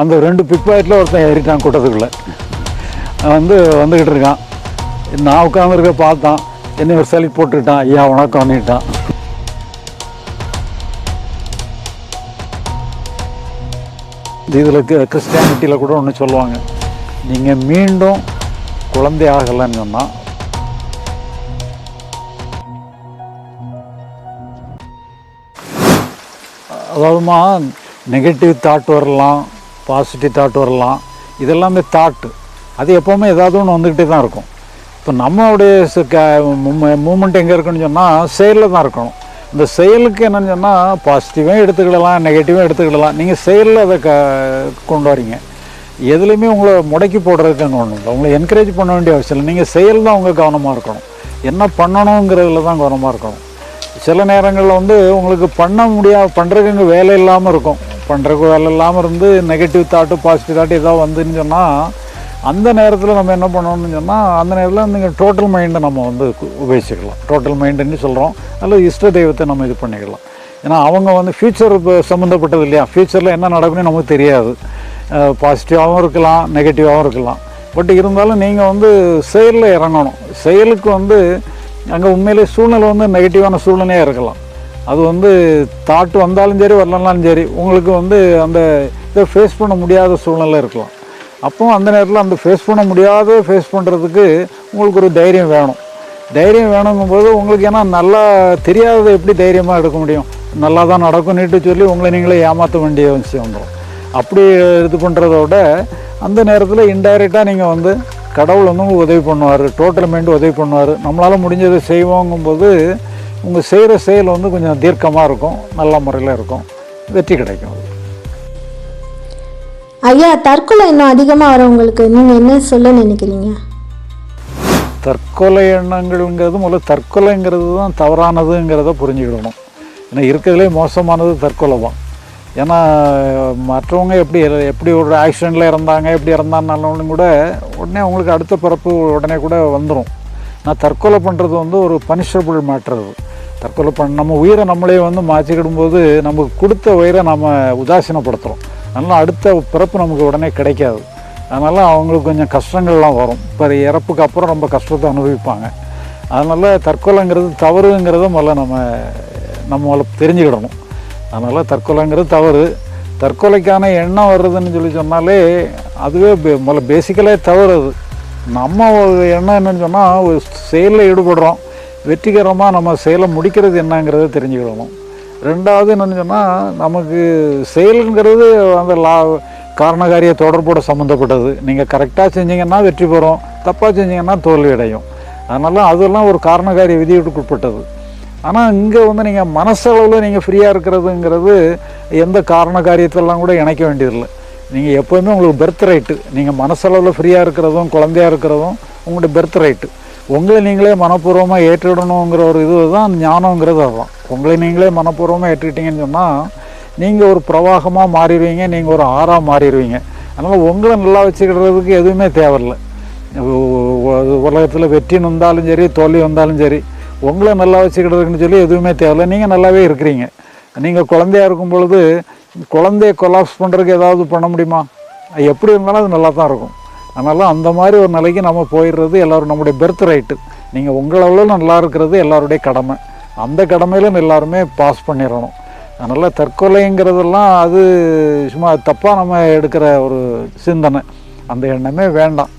அந்த ரெண்டு பிக் பாக்கெட்டில் ஒருத்தன் ஏறிட்டான் கூட்டத்துக்குள்ளே. வந்து வந்துக்கிட்டு இருக்கான். நான் உட்காந்துருக்க பார்த்தான். என்னை ஒரு சளி போட்டுக்கிட்டான். ஐயா உனக்கு வந்துட்டான் இதில் கிறிஸ்டியானிட்டியில் கூட ஒன்று சொல்லுவாங்க. நீங்கள் மீண்டும் குழந்தை ஆகலைன்னு சொன்னால் அதாவதுமா நெகட்டிவ் தாட் வரலாம். பாசிட்டிவ் தாட் வரலாம். இதெல்லாமே தாட்டு அது எப்போவுமே ஏதாவது ஒன்று வந்துக்கிட்டே தான் இருக்கும். இப்போ நம்மளுடைய மூமெண்ட் எங்கே இருக்குன்னு சொன்னால் செயலில் தான் இருக்கணும். இந்த செயலுக்கு என்னென்னு சொன்னால் பாசிட்டிவாக எடுத்துக்கிடலாம் நெகட்டிவும் எடுத்துக்கிடலாம். நீங்கள் செயலில் அதை க கொண்டு வரீங்க. எதுலேயுமே உங்களை முடக்கி போடுறதுக்கு அங்கே ஒன்றும் இல்லை. உங்களை என்கரேஜ் பண்ண வேண்டிய அவசியம் இல்லை. நீங்கள் செயல் தான் உங்கள் கவனமாக இருக்கணும். என்ன பண்ணணுங்கிறதுல தான் கவனமாக இருக்கணும். சில நேரங்களில் வந்து உங்களுக்கு பண்ண முடியாது பண்ணுறதுக்கு இங்கே வேலை இல்லாமல் இருக்கும். பண்ணுறக்கு வேலை இல்லாமல் இருந்து நெகட்டிவ் தாட்டு பாசிட்டிவ் தாட்டு ஏதாவது வந்துன்னு சொன்னால் அந்த நேரத்தில் நம்ம என்ன பண்ணணும்னு சொன்னால் அந்த நேரத்தில் நீங்கள் டோட்டல் மைண்டை நம்ம வந்து கு- உபயோகிச்சுக்கலாம். டோட்டல் மைண்டுன்னு சொல்கிறோம் அல்லது இஷ்ட தெய்வத்தை நம்ம இது பண்ணிக்கலாம். ஏன்னா அவங்க வந்து ஃப்யூச்சர் சம்மந்தப்பட்டது இல்லையா? ஃப்யூச்சரில் என்ன நடக்குன்னு நமக்கு தெரியாது. பாசிட்டிவாகவும் இருக்கலாம் நெகட்டிவாகவும் இருக்கலாம். பட் இருந்தாலும் நீங்கள் வந்து செயலில் இறங்கணும். செயலுக்கு வந்து அங்கே உண்மையிலே சூழ்நிலை வந்து நெகட்டிவான சூழ்நிலையாக இருக்கலாம். அது வந்து தாட் வந்தாலும் சரி வரலனாலும் சரி உங்களுக்கு வந்து அந்த இதை ஃபேஸ் பண்ண முடியாத சூழ்நிலை இருக்கலாம். அப்போ அந்த நேரத்தில் அந்த ஃபேஸ் பண்ண முடியாத ஃபேஸ் பண்ணுறதுக்கு உங்களுக்கு ஒரு தைரியம் வேணும். தைரியம் வேணுங்கும்போது உங்களுக்கு ஏன்னா நல்லா தெரியாததை எப்படி தைரியமாக எடுக்க முடியும்? நல்லா தான் நடக்கும்னுட்டு சொல்லி உங்களை நீங்களே ஏமாற்ற வேண்டிய விஷயம் வந்துடும் அப்படி இது பண்ணுறத விட அந்த நேரத்தில் இன்டைரக்டாக நீங்கள் வந்து கடவுள் வந்து உங்களுக்கு உதவி பண்ணுவார் டோட்டல் மைண்டு உதவி பண்ணுவார். நம்மளால் முடிஞ்சதை செய்வோங்கும்போது உங்கள் செய்கிற செயல் வந்து கொஞ்சம் தீர்க்கமாக இருக்கும் நல்ல முறையில் இருக்கும். வெற்றி கிடைக்கும். ஐயா தற்கொலை இன்னும் அதிகமாக வரவங்களுக்கு நீங்கள் என்ன சொல்ல நினைக்கிறீங்க? தற்கொலை எண்ணங்கள்ங்கிறது முதல்ல தற்கொலைங்கிறது தான் தவறானதுங்கிறத புரிஞ்சுக்கிடணும். ஏன்னா இருக்கிறதுலே மோசமானது தற்கொலை தான். ஏன்னா மற்றவங்க எப்படி எப்படி ஒரு ஆக்சிடெண்ட்டில் இறந்தாங்க எப்படி இறந்தாங்கனாலும் கூட உடனே அவங்களுக்கு அடுத்த பிறப்பு உடனே கூட வந்துடும் நான் தற்கொலை பண்ணுறது வந்து ஒரு பனிஷபிள் மேட்டர் அது. தற்கொலை பண்ண நம்ம உயிரை நம்மளே வந்து மாற்றிக்கிடும்போது நமக்கு கொடுத்த உயிரை நம்ம உதாசீனப்படுத்துகிறோம் அதனால் அடுத்த பிறப்பு நமக்கு உடனே கிடைக்காது. அதனால் அவங்களுக்கு கொஞ்சம் கஷ்டங்கள்லாம் வரும். இப்போ இறப்புக்கு அப்புறம் ரொம்ப கஷ்டத்தை அனுபவிப்பாங்க. அதனால் தற்கொலைங்கிறது தவறுங்கிறத முதல்ல நம்ம நம்மளால் தெரிஞ்சுக்கிடணும். அதனால் தற்கொலைங்கிறது தவறு. தற்கொலைக்கான எண்ணம் வர்றதுன்னு சொல்லி சொன்னாலே அதுவே முதல்ல பேசிக்கலே தவறு அது. நம்ம எண்ணம் என்னன்னு சொன்னால் ஒரு செயலில் ஈடுபடுறோம். வெற்றிகரமாக நம்ம செயலை முடிக்கிறது என்னங்கிறத தெரிஞ்சுக்கிடணும் ரெண்டாவது என்னன்னு சொன்னால் நமக்கு செயலுங்கிறது அந்த லா காரணகாரிய தொடர்போட சம்மந்தப்பட்டது நீங்கள் கரெக்டாக செஞ்சீங்கன்னா வெற்றி பெறும் தப்பாக செஞ்சீங்கன்னா தோல்வி அடையும். அதனால் அதெல்லாம் ஒரு காரணகாரிய விதிகளுக்கு உட்பட்டது ஆனால் இங்கே வந்து நீங்கள் மனசளவில் நீங்கள் ஃப்ரீயாக இருக்கிறதுங்கிறது எந்த காரண காரியத்தெல்லாம் கூட இணைக்க வேண்டியதில்லை. நீங்கள் எப்போவுமே உங்களுக்கு பெர்த் ரைட்டு நீங்கள் மனசளவில் ஃப்ரீயாக இருக்கிறதும் குழந்தையாக இருக்கிறதும் உங்களுடைய பெர்த் ரைட்டு உங்களை நீங்களே மனப்பூர்வமாக ஏற்றிடணுங்கிற ஒரு இது தான் ஞானங்கிறது அதுதான். உங்களை நீங்களே மனப்பூர்வமாக ஏற்றுக்கிட்டீங்கன்னு சொன்னால் நீங்கள் ஒரு பிரவாகமாக மாறிடுவீங்க நீங்கள் ஒரு ஆறாக மாறிடுவீங்க. அதனால் உங்களை நல்லா வச்சுக்கிறதுக்கு எதுவுமே தேவையில்லை. உலகத்தில் வெற்றி வந்தாலும் சரி தோல்வி வந்தாலும் சரி உங்களை நல்லா வச்சுக்கிறதுக்குன்னு சொல்லி எதுவுமே தேவையில்லை. நீங்கள் நல்லாவே இருக்கிறீங்க. நீங்கள் குழந்தையா இருக்கும் பொழுது குழந்தைய கொலாப்ஸ் பண்ணுறதுக்கு ஏதாவது பண்ண முடியுமா? அது எப்படி இருந்தாலும் அது நல்லா தான் இருக்கும். அதனால் அந்த மாதிரி ஒரு நிலைக்கு நம்ம போயிடுறது எல்லோரும் நம்முடைய பெர்த் ரைட்டு நீங்கள் உங்களளவில் நல்லா இருக்கிறது எல்லாருடைய கடமை. அந்த கடமையில எல்லாருமே பாஸ் பண்ணிடணும். அதனால் தற்கொலைங்கிறதெல்லாம் அது சும்மா தப்பாக நம்ம எடுக்கிற ஒரு சிந்தனை. அந்த எண்ணமே வேண்டாம்.